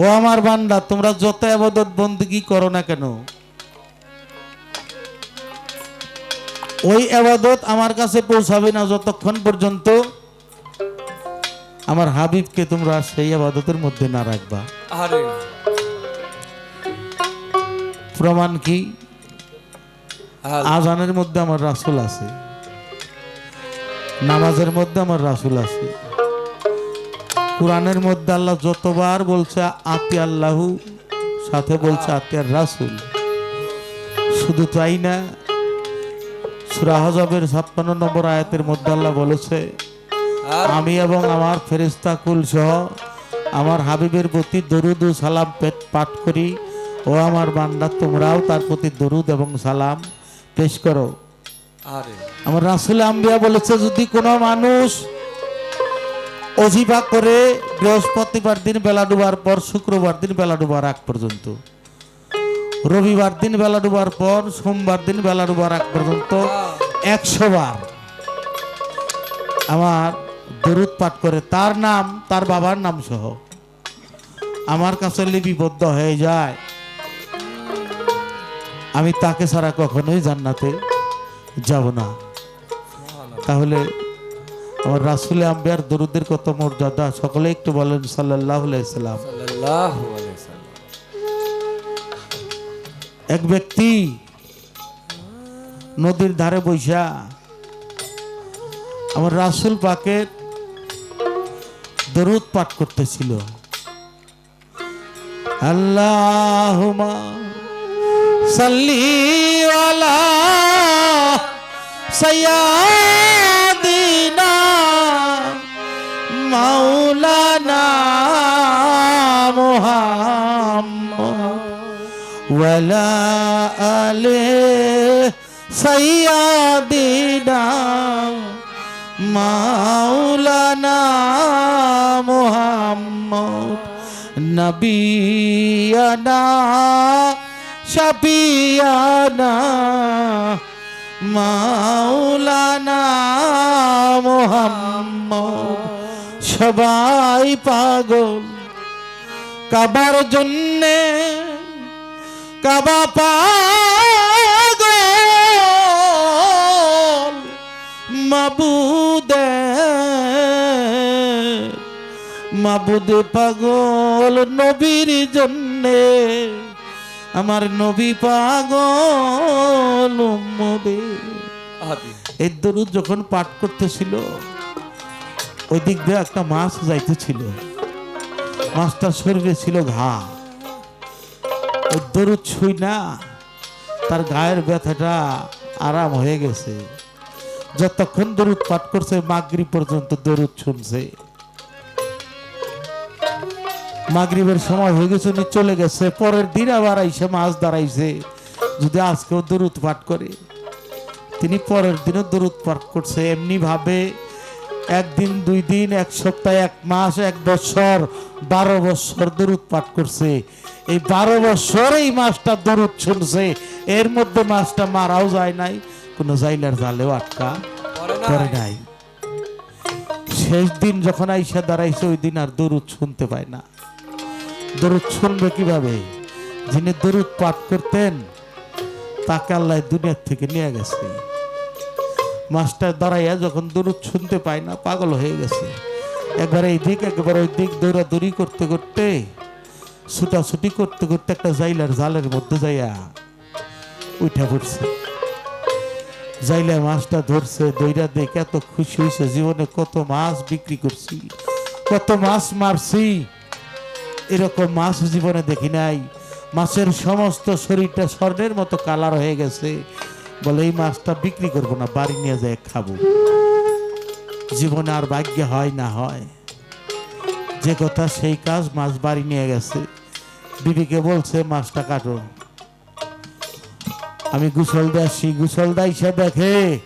ও আমার বান্দা তোমরা যত আবাদত বন্দিগি করো না কেন? ওই আবাদত আমার কাছে পৌঁছাবে না যতক্ষণ পর্যন্ত আমার হাবিবকে তোমরা সেই আবাদতের মধ্যে না রাখবা। প্রমাণ কি? আজানের মধ্যে আমার রাসুল আছে। নামাজের মধ্যে আমার রাসুল আছে। কোরআনের মধ্যে আল্লাহ যতবার বলছে আতি আল্লাহু সাথে বলছে আতিয়ার রাসুল। শুধু তাই না সুরা হজবের ছাপ্পান্ন নম্বর আয়াতের মধ্যে আল্লাহ বলেছে আমি এবং আমার ফেরিস্তা কুল সহ আমার হাবিবের প্রতি দরুদ ও সালাম পেট পাঠ করি। ও আমার বান্দা তোমরাও তার প্রতি দরুদ এবং সালাম পেশ করো। আমার রাসুল আম্বিয়া বলেছে যদি কোনো মানুষ অজিবা করে বৃহস্পতিবার দিন বেলা ডুবার পর শুক্রবার দিন বেলা ডুবার আগ পর্যন্ত। রবিবার দিন বেলা ডুবার পর সোমবার দিন বেলা ডুবার আগ পর্যন্ত একশো বার আমার দরুদ পাঠ করে তার নাম, তার বাবার নাম সহ আমার কাছে লিপিবদ্ধ হয়ে যায়। আমি তাকে ছাড়া কখনোই জান্নাতে যাব না। তাহলে আমার রাসুল আম্বিয়ার দরুদের কত মর্যাদা? সকলে একটু বলেন সাল্লাহ সাল্লাম। এক ব্যক্তি নদীর ধারে বৈশা আমার রাসুল পাকের দরুদ পাঠ করতেছিল। আল্লাহুমা সাল্লি আলা সাইয়্যিদিনা مولانا محمد ولا آل سيدنا مولانا محمد نبينا شفيعنا مولانا محمد সবাই পাগল। কাবার জন্যে কাবা পাগল। মাবুদে মাবুদ পাগল নবীর জন্যে। আমার নবী পাগল আরে এই দরুদ যখন পাঠ করতেছিল ওই দিক দিয়ে একটা মাছ যাইতেছিল। মাছটার শরীরে ছিল ঘা। ওই দরুদ ছুই না, তার গায়ের ব্যথাটা আরাম হয়ে গেছে। যতক্ষণ দরুদ পাঠ করছে মাগরি পর্যন্ত দরুদ শুনছে। মাগরিবের সময় হয়ে গেছে, উনি চলে গেছে। পরের দিন আবার আইসে মাছ দাঁড়াইছে যদি আজকেও দরুদ পাঠ করে। তিনি পরের দিনও দরুদ পাঠ করছে। এমনি ভাবে একদিন দুই দিন এক সপ্তাহ এক মাস এক বছর বারো বছর দরুদ পাঠ করছে। এই বারো বছর এই মাসটা দরুদ শুনছে। এর মধ্যে মাছটা মারাও যায় নাই কোনো জাইলার জালেও আটকা করে নাই। নাই। শেষ দিন যখন আইসা দাঁড়াইছে ওই দিন আর দরুদ শুনতে পায় না। দরুদ শুনবে কীভাবে? যিনি দরুদ পাঠ করতেন তাকে আল্লাহ দুনিয়ার থেকে নিয়ে গেছে। মাস্টার দাঁড়াইয়া যখন দরুদ শুনতে পায় না, পাগল হয়ে গেছে। একবার এই দিক, একবার ওই দিক, দৌড়াদৌড়ি করতে করতে, ছুটাছুটি করতে করতে একটা জাইলার জালের মধ্যে যাইয়া উঠা পড়ছে। যাইলে মাছটা ধরছে, দইরা দেখে, এত খুশি হয়েছে জীবনে কত মাছ বিক্রি করছি, কত মাছ মারছি। এরকম মাছ জীবনে দেখি নাই। মাছের সমস্ত শরীরটা স্বর্ণের মতো কালার হয়ে গেছে। বলে, এই মাছটা বিক্রি করব না, বাড়ি নিয়ে যায় খাব। জীবনে আর ভাগ্য হয় না হয়। যে কথা সেই কাজ মাছ বাড়ি নিয়ে গেছে। বিবিকে বলছে, মাছটা কাটো। আমি গুসল আসছি গুসল সে দেখে,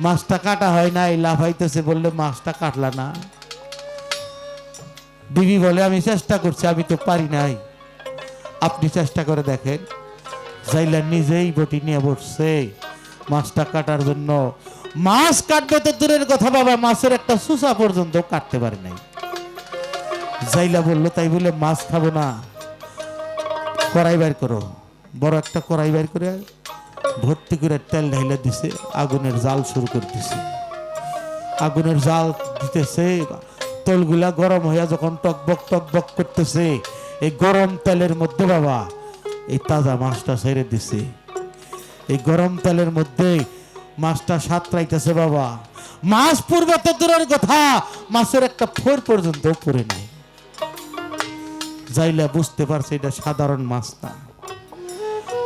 মাছটা কাটা হয় নাই। লাফাইতেছে বললে, মাছটা কাটলা না। বিবি বলে, আমি চেষ্টা করছি, আমি তো পারি নাই। আপনি চেষ্টা করে দেখেন। জাইলা নিজেই বটি নিয়ে বসছে। মাছটা কাটার জন্য। মাছ কাটবে তো দূরের কথা বাবা, মাছের একটা সুসা পর্যন্ত কাটতে পারে নাই। জাইলা বলল, তাই বলে মাছ খাব না। কড়াই বের করো। বড় একটা কড়াই বের করে ভর্তি করে তেল ঢাইলে দিছে, আগুনের জাল শুরু করে দিছে। আগুনের জাল দিতেছে, তেলগুলা গরম হইয়া যখন টকবক টকবক করতেছে, এই গরম তেলের মধ্যে বাবা, এই তাজা মাছটা ছেড়ে দিছে। এই গরম তেলের মধ্যে মাছটা সাঁতরাইতেছে বাবা। মাছ পূর্বে তো দূরের কথা, মাছের একটা ফোর পর্যন্ত পড়ে নাই। যাইলে বুঝতে পারছে এটা সাধারণ মাছ না।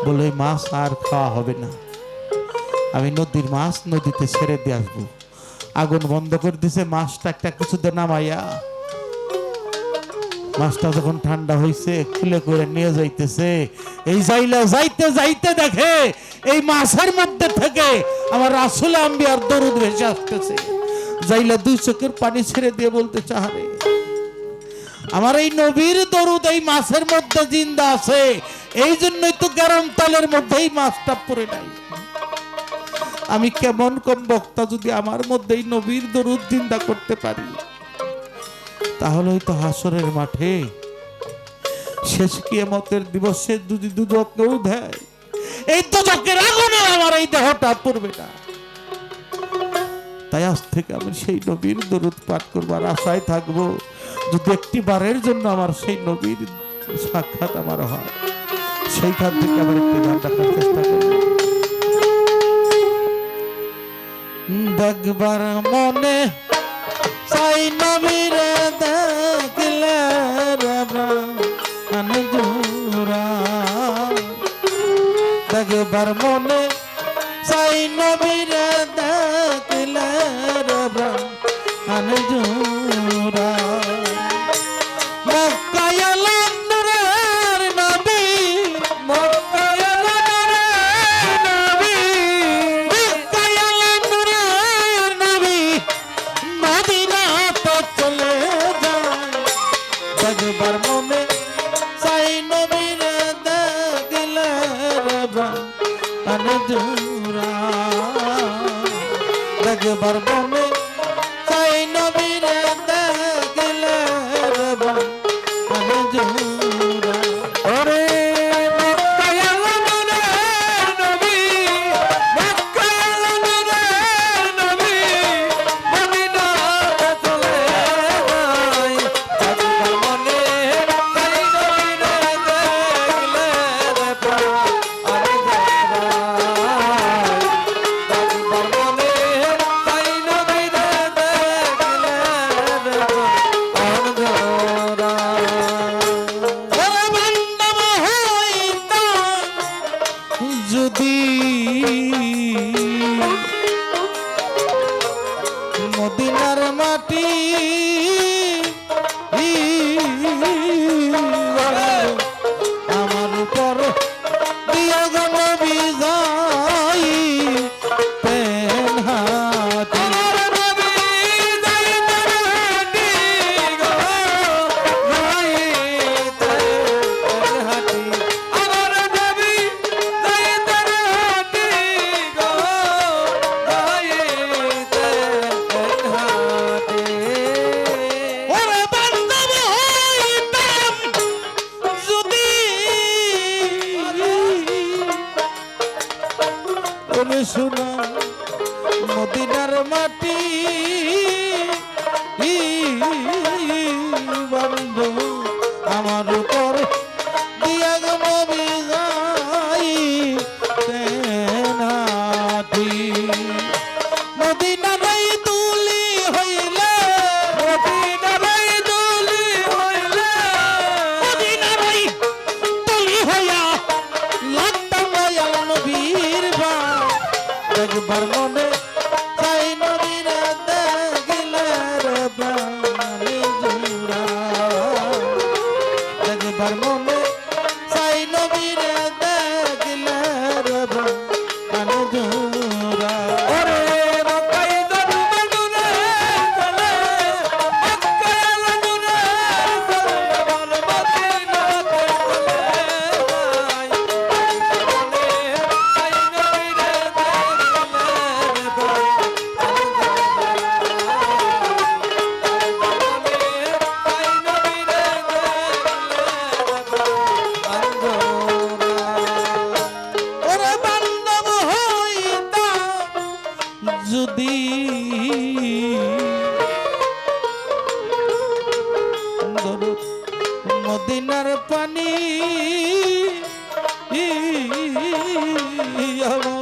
বলে মাছ আর খাওয়া হবে না। আমি নদীর মাছ নদীতে ছেড়ে দিয়ে আসব। আগুন বন্ধ করে দিছে, মাছটা একটা কিছুতে নামাইয়া মাছটা যখন ঠান্ডা হয়েছে খুলে করে নিয়ে যাইতেছে। এই যাইলে, যাইতে যাইতে দেখে এই মাছের মধ্যে থেকে আমার রাসুল আম্বিয়ার দরুদ ভেসে আসতেছে। যাইলে দুই চোখের পানি ছেড়ে দিয়ে বলতে চাহারে আমার এই নবীর দরুদ এই মাছের মধ্যে জিন্দা আছে, এই জন্যই তো গরম তালের মধ্যে এই মাছটা পড়ে নাই। আমি কেমন কম বক্তা যদি আমার মধ্যে এই নবীর দরুদ জিন্দা করতে পারি? তাহলে তো হাসরের মাঠে শেষ কিয়ামতের দিবসে যদি দুদক কেউ দেয়, এই দুদকের আগুনে আমার এই দেহটা পড়বে না। তাই আজ থেকে আমি সেই নবীর দরুদ পাঠ করবার আশায় থাকব, যদি একটি বারের জন্য আমার সেই নবীর সাক্ষাৎ আমার হয়, সেইখান থেকে আমার একটি গান রাখার চেষ্টা করব। দেখবার মনে চাই নবীর দেখলে জোরা দেখবার মনে চাই নবীর দেখলে জোরা মদিনার মাটি। আমার উপর দিয়ে গণ বিজয় মদিনার পানি আমার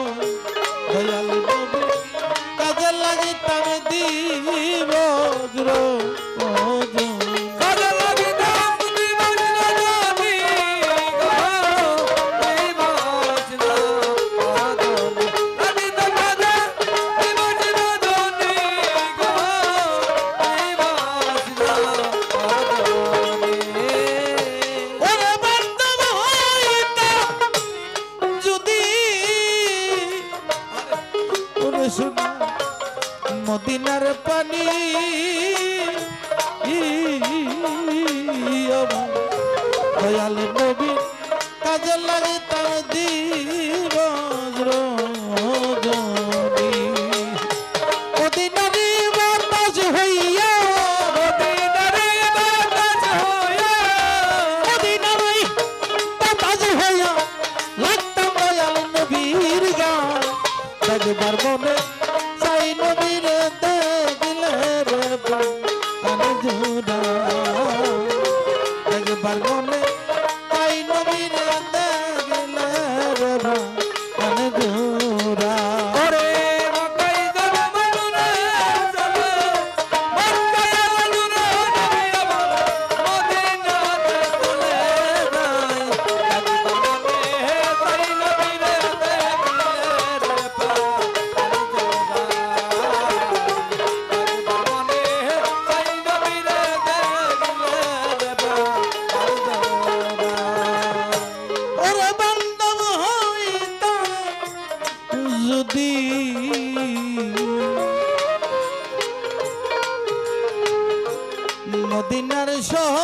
আপনার সহ।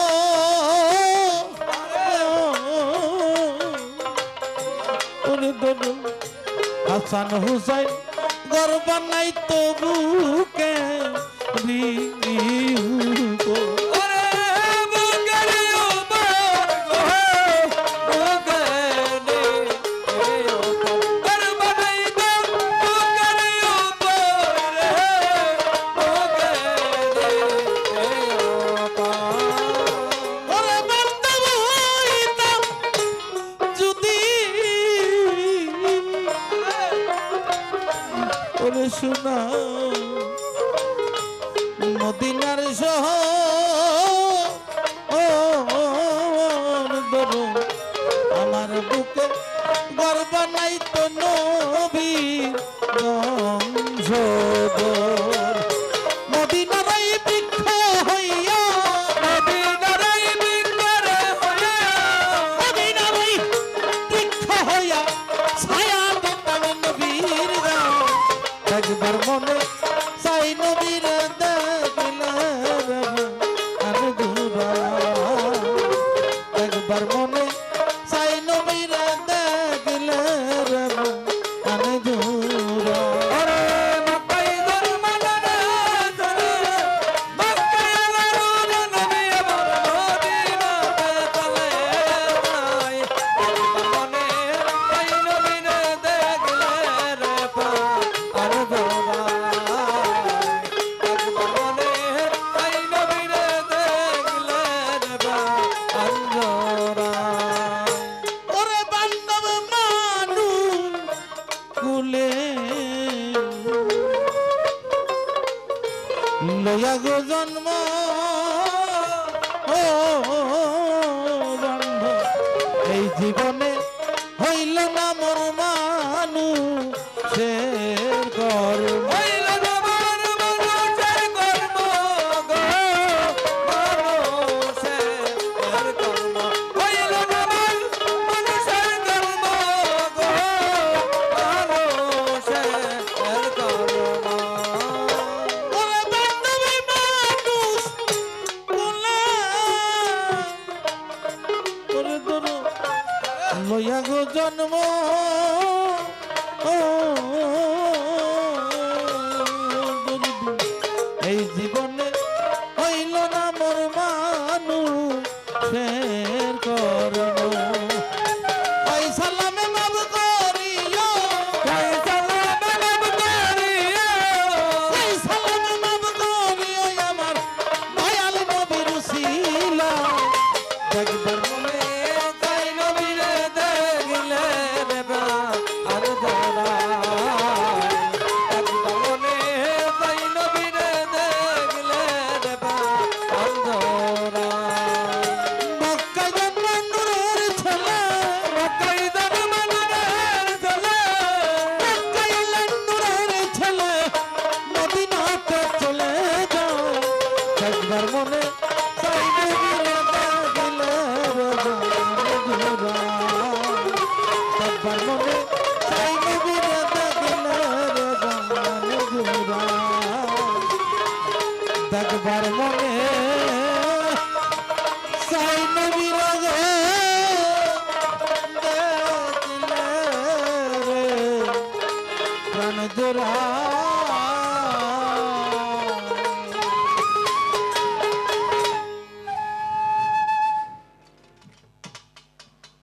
উনি দনু হাসান হুসাইন গর্ব নাই তবুকে বিহু শুনো। মদিনার শহর জীবনে হইল না মরমানু সে লইয়া গো জন্ম এই